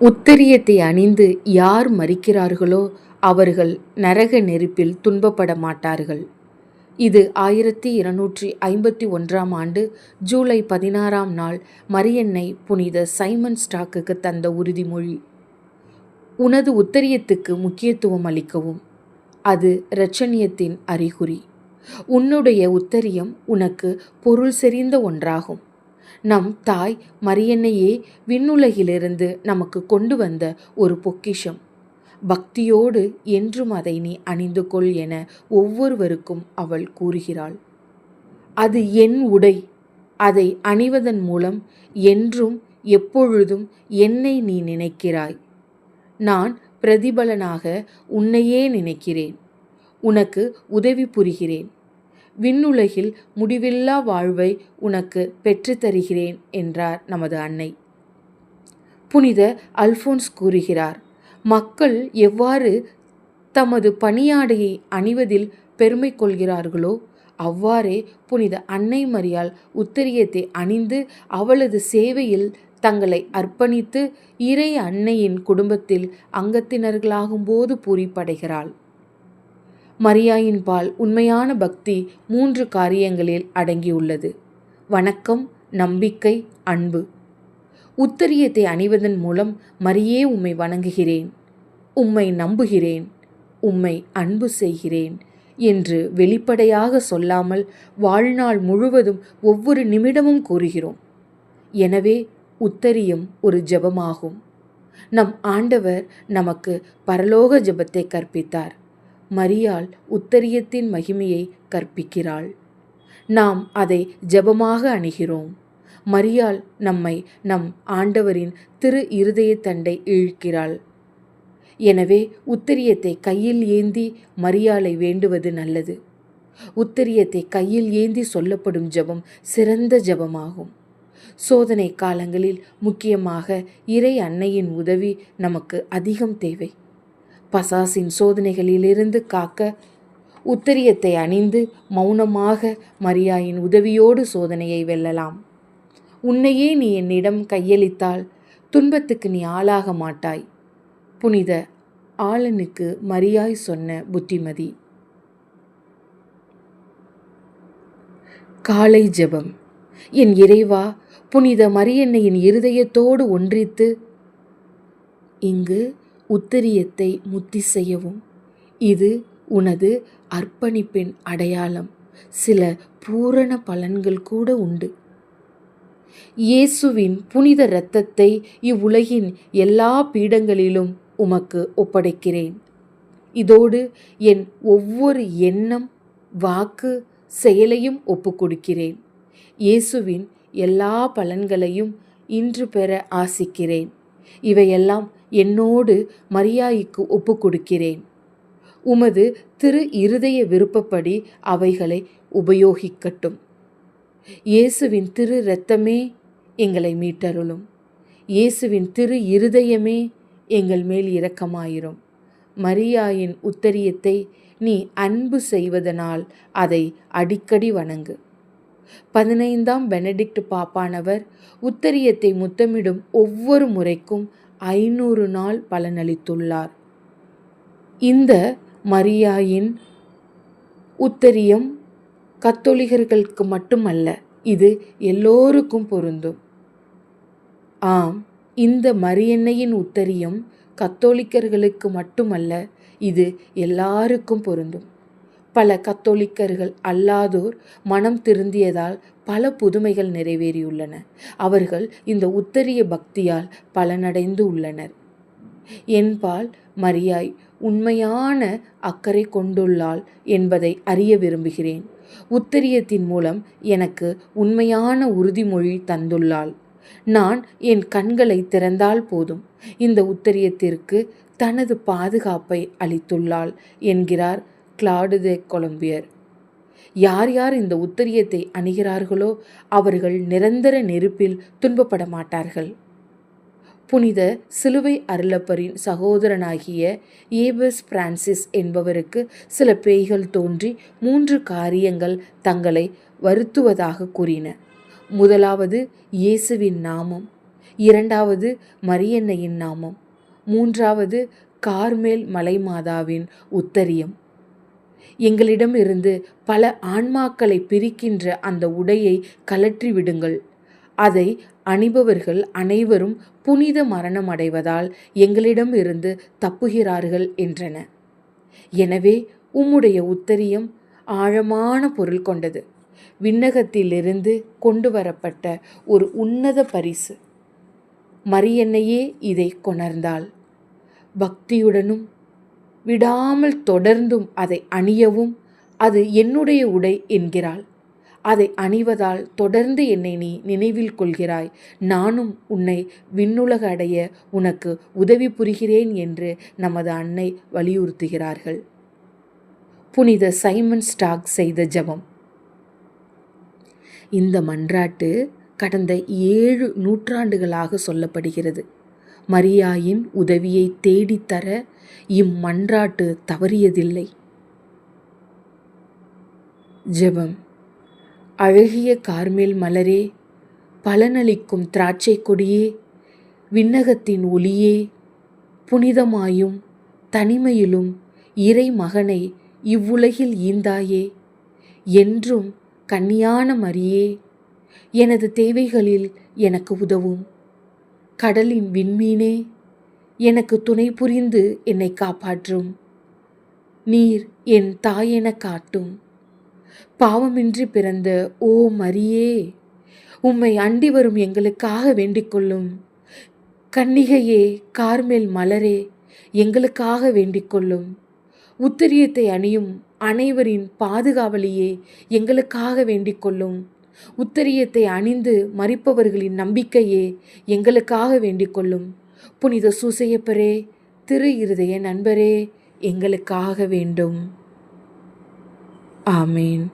உத்தரியத்தை அணிந்து யார் மறிக்கிறார்களோ அவர்கள் நரக நெருப்பில் துன்பப்பட மாட்டார்கள். இது ஆயிரத்தி இருநூற்றி ஐம்பத்தி ஒன்றாம் ஆண்டு ஜூலை பதினாறாம் நாள் மரியன்னை புனித சைமன் ஸ்டாக்குக்கு தந்த உறுதிமொழி. உனது உத்தரியத்துக்கு முக்கியத்துவம் அளிக்கவும். அது இரட்சணியத்தின் அறிகுறி. உன்னுடைய உத்தரியம் உனக்கு பொருள் செறிந்த ஒன்றாகும். நம் தாய் மரியன்னையே விண்ணுலகிலிருந்து நமக்கு கொண்டு வந்த ஒரு பொக்கிஷம். பக்தியோடு என்றும் அதை நீ அணிந்து கொள் என ஒவ்வொருவருக்கும் அவள் கூறுகிறாள். அது என் உடை. அதை அணிவதன் மூலம் என்றும் எப்பொழுதும் என்னை நீ நினைக்கிறாய். நான் பிரதிபலனாக உன்னையே நினைக்கிறேன். உனக்கு உதவி புரிகிறேன். விண்ணுலகில் முடிவில்லா வாழ்வை உனக்கு பெற்றுத்தருகிறேன் என்றார் நமது அன்னை. புனித அல்போன்ஸ் கூறுகிறார் மக்கள் எவ்வாறு தமது பணியாடையை அணிவதில் பெருமை கொள்கிறார்களோ அவ்வாறே புனித அன்னை மரியால் உத்தரியத்தை அணிந்து அவளது சேவையில் தங்களை அர்ப்பணித்து இறை அன்னையின் குடும்பத்தில் அங்கத்தினர்களாகும்போது பூரிப்படைகிறாள். மரியாயின் பால் உண்மையான பக்தி மூன்று காரியங்களில் அடங்கியுள்ளது. வணக்கம் நம்பிக்கை அன்பு. உத்தரியத்தை அணிவதன் மூலம் மரியே உம்மை வணங்குகிறேன். உம்மை நம்புகிறேன். உம்மை அன்பு செய்கிறேன் என்று வெளிப்படையாக சொல்லாமல் வாழ்நாள் முழுவதும் ஒவ்வொரு நிமிடமும் கூறுகிறோம். எனவே உத்தரியம் ஒரு ஜெபமாகும். நம் ஆண்டவர் நமக்கு பரலோக ஜெபத்தை கற்பித்தார். மரியாள் உத்தரியத்தின் மகிமையை கற்பிக்கிறாள். நாம் அதை ஜெபமாக அணுகிறோம். மரியாள் நம்மை நம் ஆண்டவரின் திரு இருதயத்தண்டை இழுக்கிறாள். எனவே உத்தரியத்தை கையில் ஏந்தி மரியாளை வேண்டுவது நல்லது. உத்தரியத்தை கையில் ஏந்தி சொல்லப்படும் ஜெபம் சிறந்த ஜெபமாகும். சோதனை காலங்களில் முக்கியமாக இறை அன்னையின் உதவி நமக்கு அதிகம் தேவை. பசாசின் சோதனைகளிலிருந்து காக்க உத்தரியத்தை அணிந்து மௌனமாக மரியாயின் உதவியோடு சோதனையை வெல்லலாம். உன்னையே நீ என்னிடம் கையளித்தால் துன்பத்துக்கு நீ ஆளாக மாட்டாய். புனித ஆளனுக்கு மரியாய் சொன்ன புத்திமதி. காலை ஜெபம். என் இறைவா புனித மரியன்னையின் இருதயத்தோடு ஒன்றித்து இங்கு உத்தரியத்தை முத்தி செய்யவும். இது உனது அர்ப்பணிப்பின் அடையாளம். சில பூரண பலன்கள் கூட உண்டு. இயேசுவின் புனித இரத்தத்தை இவ்வுலகின் எல்லா பீடங்களிலும் உமக்கு ஒப்படைக்கிறேன். இதோடு என் ஒவ்வொரு எண்ணம் வாக்கு செயலையும் ஒப்புக்கொடுக்கிறேன். இயேசுவின் எல்லா பலன்களையும் இன்று பெற ஆசிக்கிறேன். இவையெல்லாம் என்னோடு மரியாய்க்கு ஒப்பு கொடுக்கிறேன் உமது திரு இருதய விருப்பப்படி அவைகளை உபயோகிக்கட்டும். இயேசுவின் திரு இரத்தமே எங்களை மீட்டருளும். இயேசுவின் திரு இருதயமே எங்கள் மேல் இரக்கமாயிரும். மரியாயின் உத்தரியத்தை நீ அன்பு செய்வதனால் அதை அடிக்கடி வணங்கு. பதினைந்தாம் பெனடிக்ட் பாப்பானவர் உத்தரியத்தை முத்தமிடும் ஒவ்வொரு முறைக்கும் ஐநூறு நாள் பலனளித்துள்ளார். இந்த மரியாயின் உத்தரியம் கத்தோலிகர்களுக்கு மட்டுமல்ல இது எல்லோருக்கும் பொருந்தும். ஆம் இந்த மரியன்னையின் உத்தரியம் கத்தோலிக்கர்களுக்கு மட்டுமல்ல இது எல்லாருக்கும் பொருந்தும். பல கத்தோலிக்கர்கள் அல்லாதோர் மனம் திருந்தியதால் பல புதுமைகள் நிறைவேறியுள்ளன. அவர்கள் இந்த உத்தரிய பக்தியால் பலனடைந்து உள்ளனர். என்பால் மரியாய் உண்மையான அக்கறை கொண்டுள்ளாள் என்பதை அறிய விரும்புகிறேன். உத்தரியத்தின் மூலம் எனக்கு உண்மையான உறுதிமொழி தந்துள்ளாள். நான் என் கண்களை திறந்தால் போதும். இந்த உத்தரியத்திற்கு தனது பாதுகாப்பை அளித்துள்ளாள் என்கிறார் கிளாடு தே கொலம்பியர். யார் யார் இந்த உத்தரியத்தை அணிகிறார்களோ அவர்கள் நிரந்தர நெருப்பில் துன்பப்பட மாட்டார்கள் புனித சிலுவை அருளப்பரின் சகோதரனாகிய ஏபஸ் பிரான்சிஸ் என்பவருக்கு சில பேய்கள் தோன்றி மூன்று காரியங்கள் தங்களை வருத்துவதாக கூறின. முதலாவது இயேசுவின் நாமம் இரண்டாவது மரியன்னையின் நாமம் மூன்றாவது கார்மேல் மலைமாதாவின் உத்தரியம். எங்களிடம் இருந்து பல ஆன்மாக்களை பிரிக்கின்ற அந்த உடையை கலற்றி விடுங்கள். அதை அணிபவர்கள் அனைவரும் புனித மரணம் அடைவதால் எங்களிடம் இருந்து தப்புகிறார்கள் என்றன. எனவே உம்முடைய உத்தரியம் ஆழமான பொருள் கொண்டது. விண்ணகத்திலிருந்து கொண்டு வரப்பட்ட ஒரு உன்னத பரிசு. மரியன்னையே இதை கொணர்ந்தாள். பக்தியுடனும் விடாமல் தொடர்ந்தும் அதை அணியவும் அது என்னுடைய உடை என்கிறாள். அதை அணிவதால் தொடர்ந்து என்னை நீ நினைவில் கொள்கிறாய். நானும் உன்னை விண்ணுலக அடைய உனக்கு உதவி புரிகிறேன் என்று நமது அன்னை வலியுறுத்துகிறார்கள். புனித சைமன் ஸ்டாக் செய்த ஜெபம். இந்த மன்றாட்டு கடந்த ஏழு நூற்றாண்டுகளாக சொல்லப்படுகிறது. மரியாயின் உதவியை தேடித்தர இம்மன்றாட்டு தவறியதில்லை. ஜெபம். அழகிய கார்மேல் மலரே பலனளிக்கும் திராட்சை கொடியே விண்ணகத்தின் ஒளியே புனிதமாயும் தனிமையிலும் இறை மகனை இவ்வுலகில் ஈந்தாயே என்றும் கன்னியான மரியே எனது தேவைகளில் எனக்கு உதவும். கடலின் விண்மீனே எனக்கு துணை புரிந்து என்னை காப்பாற்றும். நீர் என் தாயென காட்டும். பாவமின்றி பிறந்த ஓ மரியே உம்மை அண்டி வரும் எங்களுக்காக வேண்டிக்கொள்ளும் கன்னிகையே கார்மேல் மலரே எங்களுக்காக வேண்டிக்கொள்ளும் உத்திரியத்தை அணியும் அனைவரின் பாதுகாவலியே எங்களுக்காக வேண்டிக்கொள்ளும் உத்தரியத்தை அணிந்து மறிப்பவர்களின் நம்பிக்கையே எங்களுக்காக வேண்டிக் கொள்ளும். புனித சூசையப்பரே திரு இருதய நண்பரே எங்களுக்காக வேண்டும். ஆமேன்.